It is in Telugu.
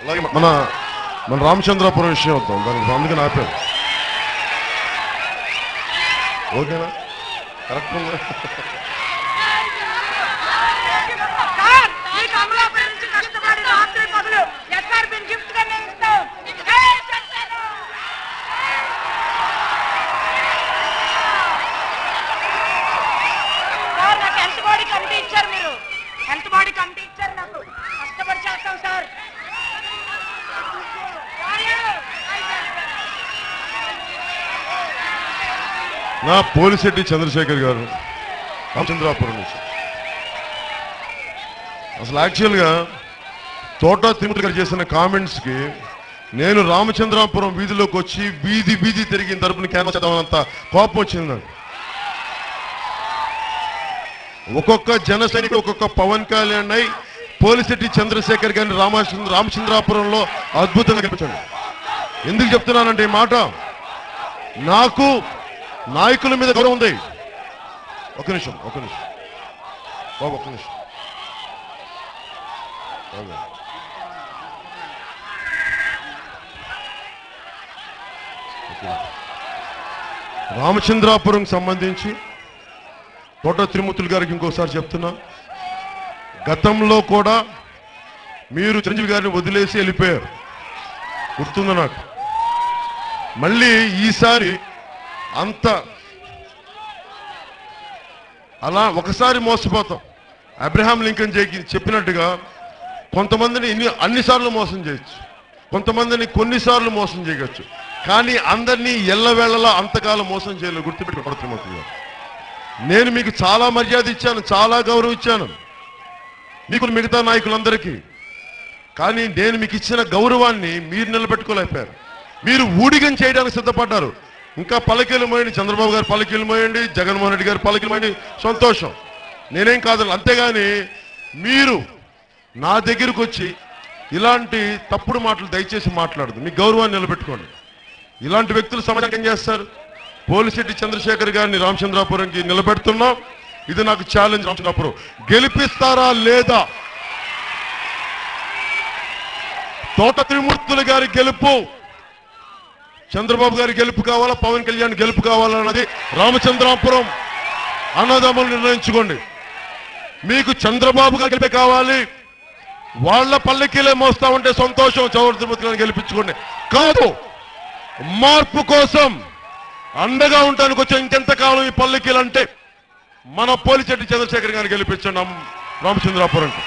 అలాగే మన మన రామచంద్రాపురం విషయం వద్దాం. దానికి అందుకని ఆపాను ఓకేనా? కరెక్ట్ ఉందా? నా పోలిశెట్టి చంద్రశేఖర్ గారు రామచంద్రాపురం నుంచి అసలు యాక్చువల్గా తోట తిరుమల గారు చేసిన కామెంట్స్కి నేను రామచంద్రాపురం వీధిలోకి వచ్చి వీధి వీధి తిరిగిన తరపున క్యాన్వాస్ చేద్దామన్నంత కోపం వచ్చింది నాకు. ఒక్కొక్క జన సైనికుడు ఒక్కొక్క పవన్ కళ్యాణ్ అయి పోలిశెట్టి చంద్రశేఖర్ గారిని రామచంద్ర రామచంద్రాపురంలో అద్భుతంగా కనిపించండి ఎందుకు చెప్తున్నానంటే ఈ మాట? నాకు నాయకుల మీద గౌరవం ఉంది. ఒక నిమిషం ఒక నిమిషం. బాబు ఒక నిమిషం. రామచంద్రాపురం సంబంధించి తోట త్రిమూర్తులు గారికి ఇంకోసారి చెప్తున్నా గతంలో కూడా మీరు చిరంజీవి గారిని వదిలేసి వెళ్ళిపోయారు. గుర్తుందా నాకు? మళ్ళీ ఈసారి అంత అలా ఒకసారి మోసపోతాం. అబ్రహాం లింకన్ చెప్పినట్టుగా కొంతమందిని ఇన్ని అన్నిసార్లు మోసం చేయొచ్చు. కొంతమందిని కొన్నిసార్లు మోసం చేయవచ్చు కానీ అందరినీ ఎల్లవేళలా అంతకాలం మోసం చేయలేదు గుర్తుపెట్టుకోవడం నేను మీకు చాలా మర్యాద ఇచ్చాను చాలా గౌరవం ఇచ్చాను. మీకు మిగతా నాయకులందరికీ. కానీ నేను మీకు ఇచ్చిన గౌరవాన్ని మీరు నిలబెట్టుకోలేకపోయారు. మీరు ఊడిగం చేయడానికి సిద్ధపడ్డారు. ఇంకా పలకీలు మోయండి. చంద్రబాబు గారు పలకీలు మోయండి. జగన్మోహన్ రెడ్డి గారు పలకీలు మోయండి. సంతోషం. నేనేం కాదు అంతేగాని మీరు నా దగ్గరకు వచ్చి ఇలాంటి తప్పుడు మాటలు దయచేసి మాట్లాడదు. మీ గౌరవాన్ని నిలబెట్టుకోండి. ఇలాంటి వ్యక్తులు సమాజం ఏం చేస్తారు? పోలిశెట్టి చంద్రశేఖర్ గారిని రామచంద్రాపురంకి నిలబెడుతున్నాం. ఇది నాకు ఛాలెంజ్ రామచంద్రాపురం. గెలిపిస్తారా లేదా? తోట త్రిమూర్తులు గారి గెలుపు చంద్రబాబు గారి గెలుపు కావాలా పవన్ కళ్యాణ్ గెలుపు కావాలా అన్నది రామచంద్రాపురం అన్నదమ్ములు నిర్ణయించుకోండి. మీకు చంద్రబాబు గారు గెలిపే కావాలి. వాళ్ళ పల్లెకీలే మోస్తా ఉంటే సంతోషం చౌర తిరుపతి గారిని గెలిపించుకోండి. కాదు మార్పు కోసం అండగా ఉండడానికి వచ్చే ఇంకెంతకాలం ఈ పల్లెకీలు అంటే మన పోలిచెట్టి చంద్రశేఖర్ గారిని గెలిపించండి రామచంద్రాపురం రామచంద్రాపురంకి.